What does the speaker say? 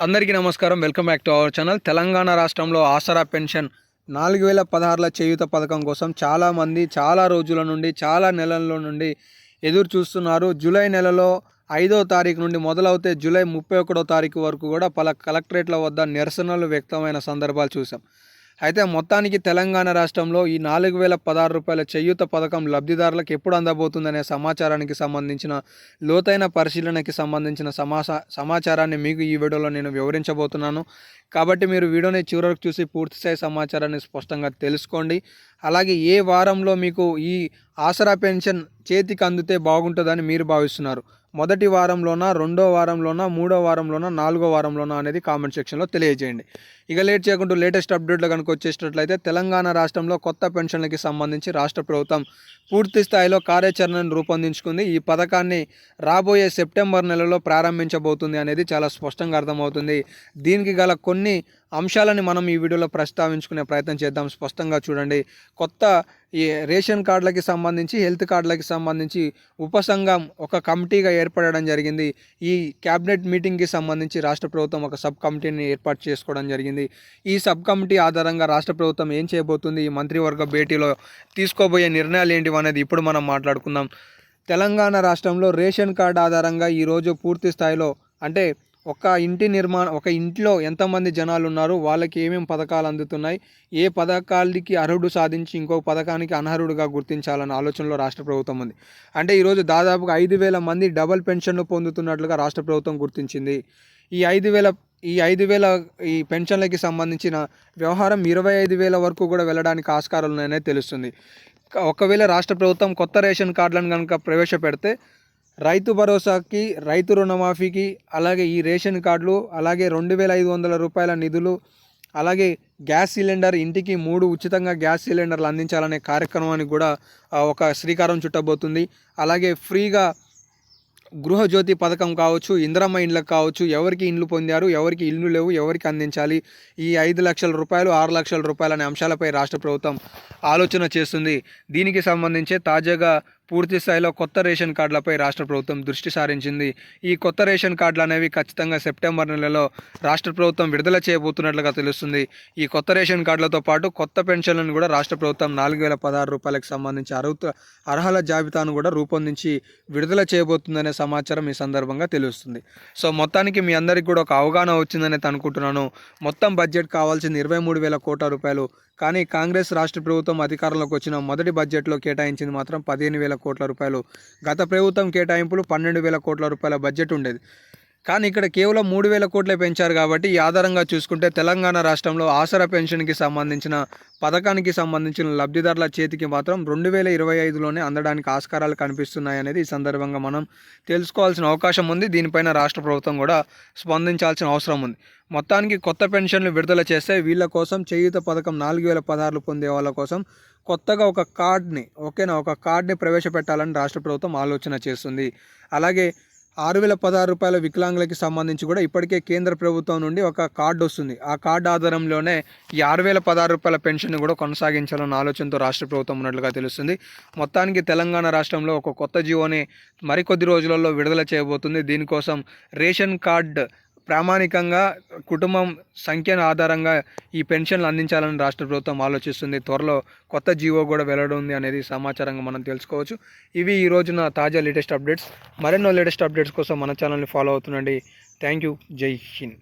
అందరికీ నమస్కారం. Welcome back to our channel. Telangana రాష్ట్రంలో ఆసరా పెన్షన్ నాలుగు వేల పదహారుల చేయూత పథకం కోసం చాలామంది చాలా రోజుల నుండి చాలా నెలల నుండి ఎదురు చూస్తున్నారు. జూలై నెలలో ఐదో తారీఖు నుండి మొదలవుతే జూలై ముప్పై ఒకటో తారీఖు వరకు కూడా పల కలెక్టరేట్ల వద్ద నిరసనలు వ్యక్తమైన సందర్భాలు చూసాం అయితే మొత్తానికి తెలంగాణ రాష్ట్రంలో ఈ నాలుగు వేల పదహారు రూపాయల చేయూత పథకం లబ్ధిదారులకు ఎప్పుడు అందబోతుందనే సమాచారానికి సంబంధించిన లోతైన పరిశీలనకి సంబంధించిన సమాసా సమాచారాన్ని మీకు ఈ వీడియోలో నేను వివరించబోతున్నాను. కాబట్టి మీరు వీడియోని చివరకు చూసి పూర్తిస్థాయి సమాచారాన్ని స్పష్టంగా తెలుసుకోండి. అలాగే ఏ వారంలో మీకు ఈ ఆసరా పెన్షన్ చేతికి అందితే బాగుంటుందని మీరు భావిస్తున్నారు. మొదటి వారంలోనా రెండో వారంలోనా మూడో వారంలోనా నాలుగో వారంలోనా అనేది కామెంట్ సెక్షన్లో తెలియజేయండి. ఇక లేట్ చేయకుండా లేటెస్ట్ అప్డేట్లు కనుక వచ్చేసినట్లయితే తెలంగాణ రాష్ట్రంలో కొత్త పెన్షన్లకి సంబంధించి రాష్ట్ర ప్రభుత్వం పూర్తి స్థాయిలో కార్యాచరణను రూపొందించుకుంది. ఈ పథకాన్ని రాబోయే సెప్టెంబర్ నెలలో ప్రారంభించబోతుంది అనేది చాలా స్పష్టంగా అర్థమవుతుంది. దీనికి గల కొన్ని అంశాలని మనం ఈ వీడియోలో ప్రస్తావించుకునే ప్రయత్నం చేద్దాం. స్పష్టంగా చూడండి. కొత్త ఈ రేషన్ కార్డులకి సంబంధించి హెల్త్ కార్డులకి సంబంధించి ఉపసంఘం ఒక కమిటీగా ఏర్పడడం జరిగింది. ఈ క్యాబినెట్ మీటింగ్కి సంబంధించి రాష్ట్ర ప్రభుత్వం ఒక సబ్ కమిటీని ఏర్పాటు చేసుకోవడం జరిగింది. ఈ సబ్ కమిటీ ఆధారంగా రాష్ట్ర ప్రభుత్వం ఏం చేయబోతుంది? ఈ మంత్రివర్గ భేటీలో తీసుకోబోయే నిర్ణయాలు ఏంటివి అనేది ఇప్పుడు మనం మాట్లాడుకుందాం. తెలంగాణ రాష్ట్రంలో రేషన్ కార్డు ఆధారంగా ఈరోజు పూర్తి స్థాయిలో అంటే ఒక ఇంటి నిర్మాణం ఒక ఇంట్లో ఎంతమంది జనాలు ఉన్నారు వాళ్ళకి ఏమేమి పథకాలు అందుతున్నాయి ఏ పథకాలకి అర్హుడు సాధించి ఇంకో పథకానికి అనర్హుడుగా గుర్తించాలన్న ఆలోచనలో రాష్ట్ర ప్రభుత్వం ఉంది. అంటే ఈరోజు దాదాపుగా ఐదు వేల మంది డబల్ పెన్షన్లు పొందుతున్నట్లుగా రాష్ట్ర ప్రభుత్వం గుర్తించింది. ఈ ఐదు వేల ఈ ఐదు వేల ఈ పెన్షన్లకి సంబంధించిన వ్యవహారం ఇరవై ఐదు వేల వరకు కూడా వెళ్ళడానికి ఆస్కారాలు ఉన్నాయనే తెలుస్తుంది ఒకవేళ రాష్ట్ర ప్రభుత్వం కొత్త రేషన్ కార్డులను కనుక ప్రవేశపెడితే రైతు భరోసాకి రైతు రుణమాఫీకి అలాగే ఈ రేషన్ కార్డులు అలాగే రెండు వేల ఐదు వందల రూపాయల నిధులు అలాగే గ్యాస్ సిలిండర్ ఇంటికి మూడు ఉచితంగా గ్యాస్ సిలిండర్లు అందించాలనే కార్యక్రమానికి కూడా ఒక శ్రీకారం చుట్టబోతుంది. అలాగే ఫ్రీగా గృహజ్యోతి పథకం కావచ్చు ఇందిరమ్మ ఇండ్లకు కావచ్చు ఎవరికి ఇండ్లు పొందారు ఎవరికి ఇల్లు లేవు ఎవరికి అందించాలి ఈ ఐదు లక్షల రూపాయలు ఆరు లక్షల రూపాయలు అనే అంశాలపై రాష్ట్ర ప్రభుత్వం ఆలోచన చేస్తుంది. దీనికి సంబంధించే తాజాగా పూర్తి స్థాయిలో కొత్త రేషన్ కార్డులపై రాష్ట్ర ప్రభుత్వం దృష్టి సారించింది. ఈ కొత్త రేషన్ కార్డులు అనేవి ఖచ్చితంగా సెప్టెంబర్ నెలలో రాష్ట్ర ప్రభుత్వం విడుదల చేయబోతున్నట్లుగా తెలుస్తుంది. ఈ కొత్త రేషన్ కార్డులతో పాటు కొత్త పెన్షన్లను కూడా రాష్ట్ర ప్రభుత్వం నాలుగు వేల పదహారు రూపాయలకు సంబంధించి అర్హత అర్హల జాబితాను కూడా రూపొందించి విడుదల చేయబోతుందనే సమాచారం ఈ సందర్భంగా తెలుస్తుంది. సో మొత్తానికి మీ అందరికీ కూడా ఒక అవగాహన వచ్చిందని అనుకుంటున్నాను. మొత్తం బడ్జెట్ కావాల్సింది ఇరవై మూడు వేల కోట్ల రూపాయలు. కానీ కాంగ్రెస్ రాష్ట్ర ప్రభుత్వం అధికారంలోకి వచ్చిన మొదటి బడ్జెట్లో కేటాయించింది మాత్రం పదిహేను వేల కోట్ల రూపాయలు. గత ప్రభుత్వం కేటాయింపులు పన్నెండు వేల కోట్ల రూపాయల బడ్జెట్ ఉండేది. కానీ ఇక్కడ కేవలం మూడు వేల కోట్లే పెంచారు కాబట్టి ఈ ఆధారంగా చూసుకుంటే తెలంగాణ రాష్ట్రంలో ఆసరా పెన్షన్కి సంబంధించిన పథకానికి సంబంధించిన లబ్ధిదారుల చేతికి మాత్రం రెండు వేల ఇరవై ఐదులోనే అందడానికి ఆస్కారాలు కనిపిస్తున్నాయి అనేది ఈ సందర్భంగా మనం తెలుసుకోవాల్సిన అవకాశం ఉంది. దీనిపైన రాష్ట్ర ప్రభుత్వం కూడా స్పందించాల్సిన అవసరం ఉంది. మొత్తానికి కొత్త పెన్షన్లు విడుదల చేస్తే వీళ్ళ కోసం చేయూత పథకం నాలుగు వేల పదహారులు పొందే వాళ్ళ కోసం కొత్తగా ఒక కార్డ్ని ఓకేనా ఒక కార్డ్ని ప్రవేశపెట్టాలని రాష్ట్ర ప్రభుత్వం ఆలోచన చేస్తుంది. అలాగే ఆరు వేల పదహారు రూపాయల వికలాంగులకి సంబంధించి కూడా ఇప్పటికే కేంద్ర ప్రభుత్వం నుండి ఒక కార్డు వస్తుంది. ఆ కార్డు ఆధారంలోనే ఈ ఆరు వేల పదహారు రూపాయల పెన్షన్ కూడా కొనసాగించాలన్న ఆలోచనతో రాష్ట్ర ప్రభుత్వం ఉన్నట్లుగా తెలుస్తుంది. మొత్తానికి తెలంగాణ రాష్ట్రంలో ఒక కొత్త జీవోని మరికొద్ది రోజులలో విడుదల చేయబోతుంది. దీనికోసం రేషన్ కార్డ్ ప్రామాణికంగా కుటుంబం సంఖ్యను ఆధారంగా ఈ పెన్షన్లు అందించాలని రాష్ట్ర ప్రభుత్వం ఆలోచిస్తుంది. త్వరలో కొత్త జీవో కూడా వెల్లడుంది అనేది సమాచారంగా మనం తెలుసుకోవచ్చు. ఇవి ఈ రోజున తాజా లేటెస్ట్ అప్డేట్స్. మరెన్నో లేటెస్ట్ అప్డేట్స్ కోసం మన ఛానల్ని ఫాలో అవుతుండండి. Thank you. జై హింద్.